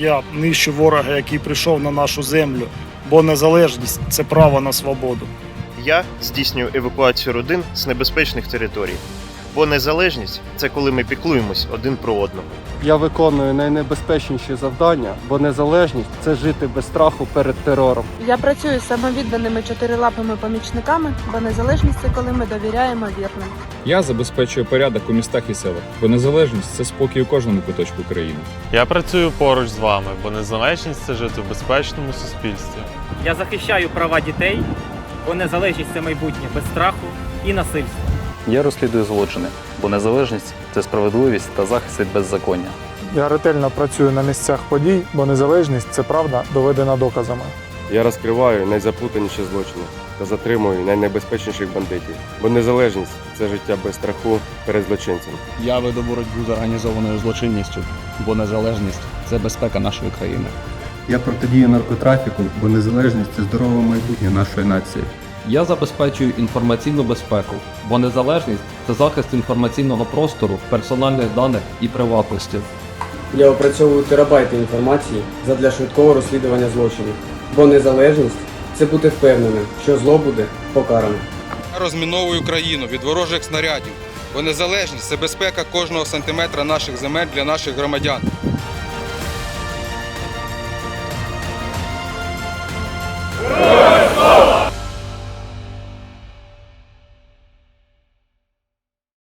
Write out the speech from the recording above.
Я нищу ворога, який прийшов на нашу землю, бо незалежність це право на свободу. Я здійснюю евакуацію родин з небезпечних територій. Бо незалежність це коли ми піклуємось один про одного. Я виконую найнебезпечніші завдання, бо незалежність це жити без страху перед терором. Я працюю з самовідданими чотирилапими помічниками, бо незалежність це коли ми довіряємо вірним. Я забезпечую порядок у містах і селах, бо незалежність це спокій у кожному куточку країни. Я працюю поруч з вами, бо незалежність це жити в безпечному суспільстві. Я захищаю права дітей, бо незалежність це майбутнє без страху і насильства. Я розслідую злочини, бо незалежність це справедливість та захист від беззаконня. Я ретельно працюю на місцях подій, бо незалежність це правда доведена доказами. Я розкриваю найзаплутаніші злочини та затримую найнебезпечніших бандитів, бо незалежність це життя без страху перед злочинцем. Я веду боротьбу з організованою злочинністю, бо незалежність це безпека нашої країни. Я протидію наркотрафіку, бо незалежність це здорове майбутнє нашої нації. Я забезпечую інформаційну безпеку, бо незалежність це захист інформаційного простору, персональних даних і приватності. Я опрацьовую терабайти інформації задля швидкого розслідування злочинів, бо незалежність це бути впевненим, що зло буде покаране. Я розміновую країну від ворожих снарядів, бо незалежність це безпека кожного сантиметра наших земель для наших громадян.